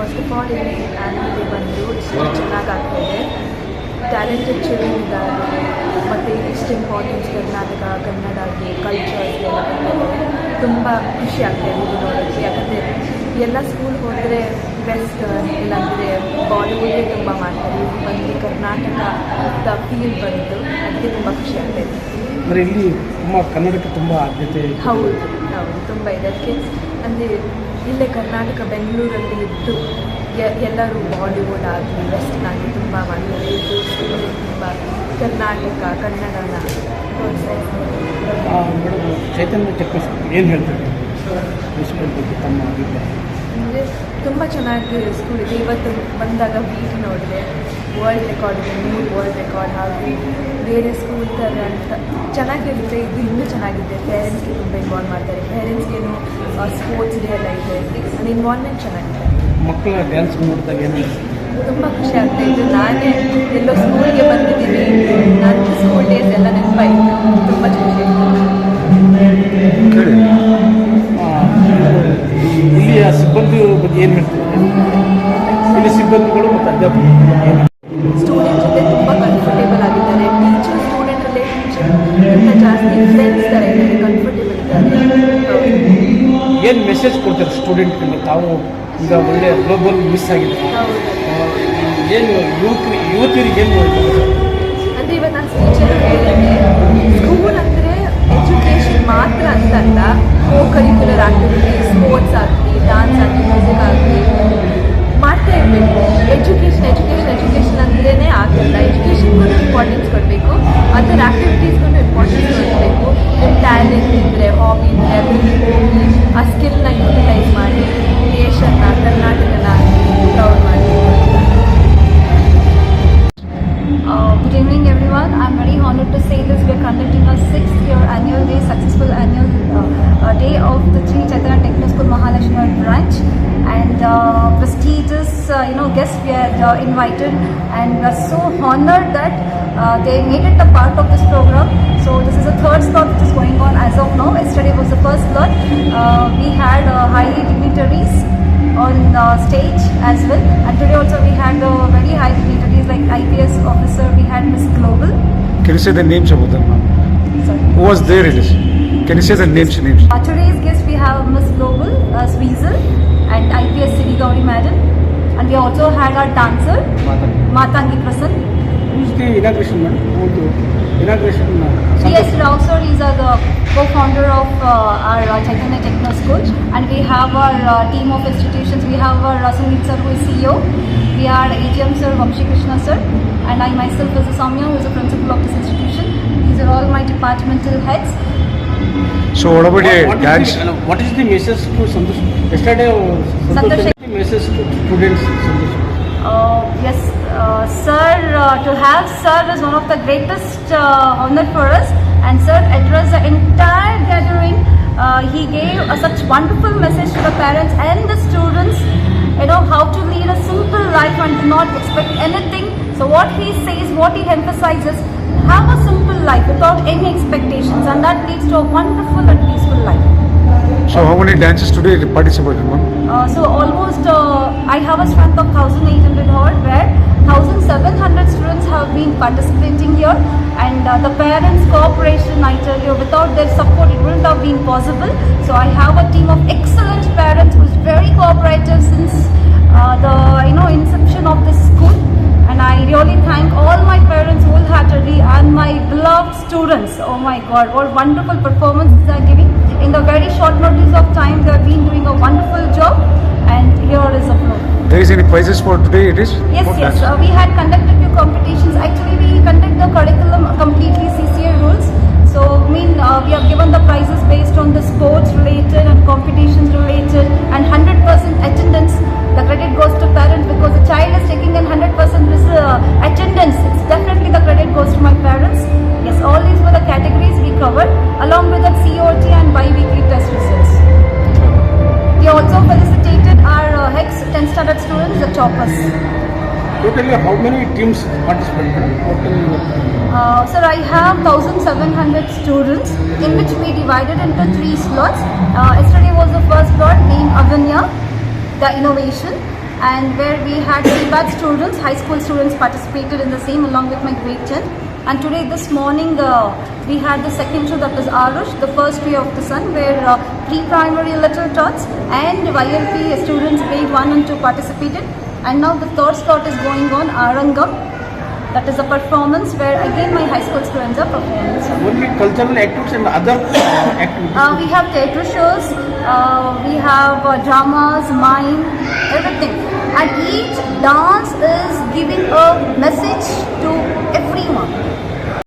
First of all ಇಲ್ಲಿ ಆ್ಯನ್ಯುಲಿ ಬಂದು ಇಷ್ಟು ಚೆನ್ನಾಗಿ ಆಗ್ತಾಯಿದೆ ಟ್ಯಾಲೆಂಟೆಡ್ ಚಿಲ್ಡ್ರನ್ ಇದ್ದಾರೆ. ಮತ್ತು ಇಷ್ಟು ಇಂಪಾರ್ಟೆನ್ಸ್ ಕರ್ನಾಟಕ ಕನ್ನಡಕ್ಕೆ ಕಲ್ಚರ್ಸ್ಗೆಲ್ಲ ತುಂಬ ಖುಷಿ ಆಗ್ತಾಯಿದೆ ಇದು ನೋಡೋಕ್ಕೆ. ಯಾಕಂದರೆ ಎಲ್ಲ ಸ್ಕೂಲ್ ಹೋದರೆ ವೆಸ್ಟರ್ನ್ ಇಲ್ಲಾಂದರೆ ಬಾಲಿವುಡ್ಗೆ ತುಂಬ ಮಾಡ್ತಾರೆ. ಬಂದು ಕರ್ನಾಟಕದ ಫೀಲ್ ಬಂತು ಅದಕ್ಕೆ ತುಂಬ ಖುಷಿ ಆಗ್ತಾಯಿದೆ ಅಂದರೆ ಇಲ್ಲಿ ತುಂಬ ಕನ್ನಡಕ್ಕೆ ತುಂಬ ಆದ್ಯತೆ ಹೌದು ಹೌದು ತುಂಬ ಇದಕ್ಕೆ ಅಂದರೆ ಇಲ್ಲೇ ಕರ್ನಾಟಕ, ಬೆಂಗಳೂರಲ್ಲಿ ಇದ್ದು ಎಲ್ಲರೂ ಬಾಲಿವುಡ್ ಆಗಲಿ ವೆಸ್ಟರ್ನ್ ಆಗಲಿ ತುಂಬ ಮಾಡಿದ್ದಾರೆ ತುಂಬ ಕರ್ನಾಟಕ, ಕನ್ನಡನ ಚೈತನ್ಯ ಚಕ್ರ ಏನು ಹೇಳ್ತಾರೆ? ತಮ್ಮ ಅಂದರೆ ತುಂಬ ಚೆನ್ನಾಗಿ ಸ್ಕೂಲ್ ಇದೆ ಇವತ್ತು ಬಂದಾಗ ವೀಕ್ ನೋಡಿದೆ. ವರ್ಲ್ಡ್ ರೆಕಾರ್ಡ್ ಇದೆ ಮೂರು ವರ್ಲ್ಡ್ ರೆಕಾರ್ಡ್ ಹಾಗೂ ಬೇರೆ ಸ್ಕೂಲ್ ಥರ ಅಂತ ಚೆನ್ನಾಗಿರುತ್ತೆ. ಇದು ಇನ್ನೂ ಚೆನ್ನಾಗಿದೆ. ಪೇರೆಂಟ್ಸ್ಗೆ ತುಂಬ ಇನ್ವಾಲ್ವ್ ಮಾಡ್ತಾರೆ. ಪೇರೆಂಟ್ಸ್ಗೇನು ಸ್ಪೋರ್ಟ್ಸ್ ಡೇ ಎಲ್ಲ ಇದೆ. ಅದು ಇನ್ವಾಲ್ವ್ಮೆಂಟ್ ಚೆನ್ನಾಗಿದೆ. ಮಕ್ಕಳ ಡ್ಯಾನ್ಸ್ ನೋಡಿದಾಗ ಏನು ತುಂಬ ಖುಷಿ ಆಗ್ತಾ ಇತ್ತು ನಾನೇ ಎಲ್ಲೋ ಸ್ಕೂಲ್ಗೆ ಬಂದಿದ್ದೀನಿ. ನನ್ನ ಸ್ಕೂಲ್ ಡೇಸ್ ಎಲ್ಲ ನೆನಪಾಯಿತು. ತುಂಬ ಸಿಬ್ಬಂದಿ ಬಗ್ಗೆ ಏನು ಹೇಳ್ತಾರೆ? ಇಲ್ಲಿ ಸಿಬ್ಬಂದಿಗಳು ಮತ್ತು ಅಧ್ಯಾಪಕರು ಸ್ಟೂಡೆಂಟ್ ಜೊತೆ ತುಂಬ ಕಂಫರ್ಟೇಬಲ್ ಆಗಿದ್ದಾರೆ. ಟೀಚರ್ ಸ್ಟೂಡೆಂಟ್ ಇಂಥ ಜಾಸ್ತಿ ಫ್ರೆಂಡ್ಸ್ ಥರ ಇದ್ದಾರೆ ಕಂಫರ್ಟೇಬಲ್ ಇದ್ದಾರೆ. ಏನು ಮೆಸೇಜ್ ಕೊಡ್ತಾರೆ ಸ್ಟೂಡೆಂಟ್ಗಳಿಗೆ ತಾವು ಈಗ ಒಳ್ಳೆ ಗ್ಲೋಬಲ್ ಮಿಸ್ ಆಗಿದೆ ಏನು ಯುವಕರಿಗೆ ಯುವತಿಯರಿಗೆ ಏನು ಅಂದರೆ ಇವತ್ತು ನಾನು ಹೇಳಿದ್ದೆ. Uh, invited, and we're so honored that uh, they made it a part of this program. So this is the third slot which is going on as of now. Yesterday was the first slot. Uh, we had uh, high dignitaries on uh, stage as well. And today also we had uh, very high dignitaries like IPS officer, we had Miss Global. Can you say the names of them? Sorry. Who was there it is? Can you say the names? Names. Uh, we have Miss Global, uh, Sweezel and IPS Siri Gauri Madam. And we also had our dancer, Matangi Prasan. Who's the inauguration, madam? Who the inauguration? uh, Yes, Santosh? Rao sir is uh, the co-founder of uh, our uh, Chaitanya Techno School and we have our uh, team of institutions. We have our uh, Sunit sir who is CEO. We are AGM sir, Vamshi Krishna sir and I myself as a Samya who is the principal of this institution. These are all my departmental heads. So what about What- a what is dance? the- uh, What is the message to Santosh? Yesterday, uh, Santosh- Santosh, the message to students, Santosh. Uh, yes, uh, sir, uh, to have sir is one of the greatest honor for us. And sir addressed the entire gathering. He gave such wonderful message to the parents and the students. You know how to lead a simple life and not expect anything. So what he says, what he emphasizes, have a simple life without any expectations, and that leads to a wonderful and peaceful life. So how many dances today participated, ma'am? Uh, so almost uh, I have a strength of 1800 odd where 1700 students have been participating here and uh, the parents cooperation I tell you without their support it wouldn't have been possible so I have a team of excellent parents who's very cooperative since uh, the you know inception of this school and I really thank all my parents wholeheartedly and my beloved students. Oh my God, what wonderful performances they are giving. In the very short notice of time, they have been doing a wonderful job. And here is a flow. There is any prizes for today? It is. Yes, yes. Uh, we had conducted few competitions. Actually, we conduct the curriculum completely CCA rules. So, I mean, uh, we have given the prizes based on the sports related and competitions related and 100% attendance. The credit goes to parents because the child is taking in 100% uh, attendance. It's definitely the credit goes to my parents. Yes, all these were the categories we covered choppers. Totally, how many teams participated? Total, Uh, sir, I have 1700 students in which we divided into three slots. Uh, yesterday was the first slot named Avanya, the innovation. and where we had batch students, high school students participated in the same along with my grade 10. And today, this morning, uh, we had the second show that was Arush, the first ray of the sun, where uh, pre-primary little tots and YLP students grade 1 and 2 participated. And now the third slot is going on, Arangam. That is a performance where again my high school students are performing. Only cultural activities and other uh, activities. uh, we have theatre shows, uh, we have uh, dramas, mime, everything. And each dance is giving a message to everyone.